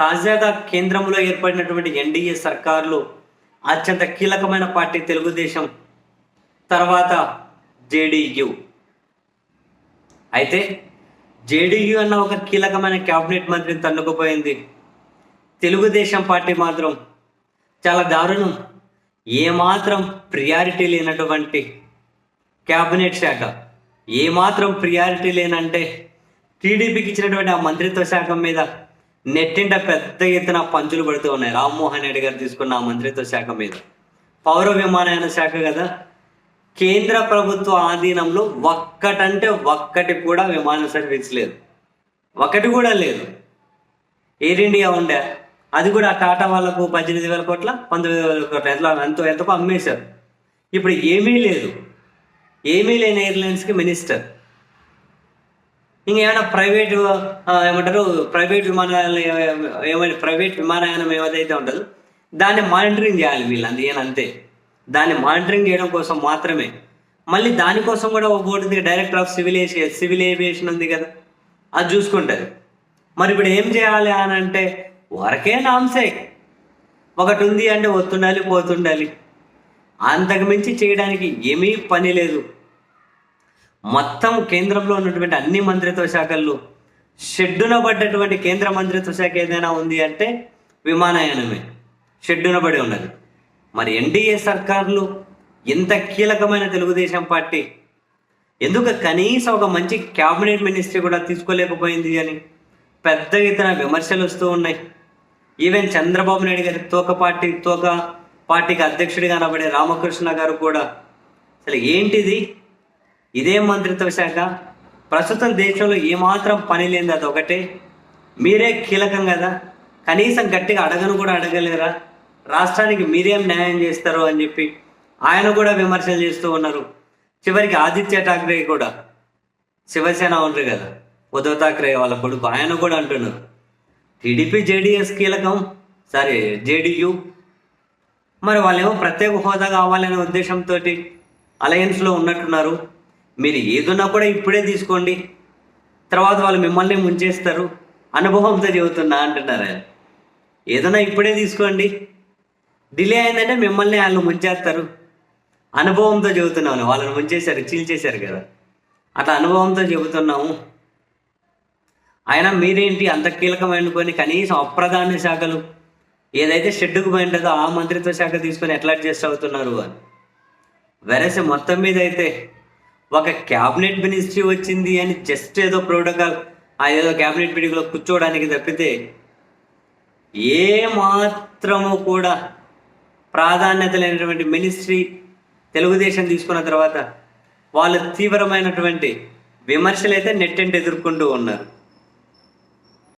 తాజాగా కేంద్రంలో ఏర్పడినటువంటి ఎన్డీఏ సర్కారులు అత్యంత కీలకమైన పార్టీ తెలుగుదేశం తర్వాత జేడీయూ. అయితే జేడీయూ అన్న ఒక కీలకమైన క్యాబినెట్ మంత్రిని తన్నుకుపోయింది. తెలుగుదేశం పార్టీ మాత్రం చాలా దారుణం. ఏమాత్రం ప్రియారిటీ లేనటువంటి క్యాబినెట్ శాఖ ఏమాత్రం ప్రియారిటీ లేనంటే టీడీపీకి ఇచ్చినటువంటి ఆ మంత్రిత్వ శాఖ మీద నెట్టింట పెద్ద ఎత్తున పంచులు పడుతూ ఉన్నాయి. రామ్మోహన్ రెడ్డి గారు తీసుకున్న ఆ మంత్రిత్వ శాఖ మీద. పౌర విమానయాన శాఖ కదా? కేంద్ర ప్రభుత్వ ఆధీనంలో ఒక్కటంటే ఒక్కటి కూడా విమాన సర్వీస్ లేదు ఒకటి కూడా లేదు. ఎయిర్ ఇండియా ఉండే. అది కూడా టాటా వాళ్ళకు పద్దెనిమిది వేల కోట్ల పంతొమ్మిది వేల కోట్ల ఎంతో ఎంతో ఎంతకు అమ్మేశారు. ఇప్పుడు ఏమీ లేదు. ఏమీ లేని ఎయిర్లైన్స్కి మినిస్టర్. ఇంకేమైనా ప్రైవేట్ ఏమంటారు ప్రైవేట్ విమానాలు ఏమైనా ప్రైవేట్ విమానయానం ఏదైతే ఉంటుందో దాన్ని మానిటరింగ్ చేయాలి వీళ్ళు అంతే అంతే. దాన్ని మానిటరింగ్ చేయడం కోసం మాత్రమే. మళ్ళీ దానికోసం కూడా ఒక బోర్డు ఉంది director of civil Asian civil aviation ఉంది కదా అది చూసుకుంటుంది. మరి ఇప్పుడు ఏం చేయాలి అని అంటే వరకే నాంసే ఒకటి ఉంది అంటే వస్తుండాలి పోతుండాలి. అంతకు మించి చేయడానికి ఏమీ పని లేదు. మొత్తం కేంద్రంలో ఉన్నటువంటి అన్ని మంత్రిత్వ శాఖల్లో షెడ్డున పడ్డటువంటి కేంద్ర మంత్రిత్వ శాఖ ఏదైనా ఉంది అంటే విమానయానమే. షెడ్డున పడి ఉన్నది. మరి ఎన్డీఏ సర్కార్లు ఇంత కీలకమైన తెలుగుదేశం పార్టీ ఎందుకు కనీసం ఒక మంచి క్యాబినెట్ మినిస్ట్రీ కూడా తీసుకోలేకపోయింది అని పెద్ద ఎత్తున విమర్శలు వస్తూ ఉన్నాయి. ఈవెన్ చంద్రబాబు నాయుడు గారి తోక పార్టీ తోక పార్టీకి అధ్యక్షుడిగా అనబడే రామకృష్ణ గారు కూడా. అసలు ఏంటిది? ఇదే మంత్రిత్వ శాఖ. ప్రస్తుతం దేశంలో ఏమాత్రం పని లేనిది అది ఒకటే. మీరే కీలకం కదా. కనీసం గట్టిగా అడగను కూడా అడగలేరా? రాష్ట్రానికి మీరేం న్యాయం చేస్తారు అని చెప్పి ఆయన కూడా విమర్శలు చేస్తూ ఉన్నారు. చివరికి ఆదిత్య ఠాక్రే కూడా. శివసేన ఉండరు కదా. ఉద్ధవ్ ఠాక్రే వాళ్ళ కొడుకు ఆయన కూడా అంటున్నారు. టీడీపీ జేడీఎస్ కీలకం. Sorry JDU. మరి వాళ్ళేమో ప్రత్యేక హోదా కావాలనే ఉద్దేశంతో అలయన్స్లో ఉన్నట్టున్నారు. మీరు ఏదున్నా కూడా ఇప్పుడే తీసుకోండి. తర్వాత వాళ్ళు మిమ్మల్ని ముంచేస్తారు. అనుభవంతో చెబుతున్నా అంటున్నారు ఆయన. ఏదైనా ఇప్పుడే తీసుకోండి. డిలే అయిందంటే మిమ్మల్ని వాళ్ళు ముంచేస్తారు. అనుభవంతో చెబుతున్నాను. వాళ్ళని ముంచేశారు చీల్చేశారు కదా. అట్లా అనుభవంతో చెబుతున్నాము. అయినా మీరేంటి అంత కీలకమైన కొన్ని కనీసం అప్రధాన శాఖలు ఏదైతే షెడ్డుకు పోయింటుందో ఆ మంత్రిత్వ శాఖ తీసుకొని ఎట్లా అడ్జస్ట్ అవుతున్నారు అని. వెరసి మొత్తం మీద అయితే ఒక క్యాబినెట్ మినిస్ట్రీ వచ్చింది అని జస్ట్ ఏదో ప్రోటోకాల్ ఆ ఏదో క్యాబినెట్ మీటింగ్లో కూర్చోవడానికి తప్పితే ఏ మాత్రము కూడా ప్రాధాన్యత లేనటువంటి మినిస్ట్రీ తెలుగుదేశం తీసుకున్న తర్వాత వాళ్ళు తీవ్రమైనటువంటి విమర్శలు అయితే నెట్టెంట్ ఎదుర్కొంటూ ఉన్నారు.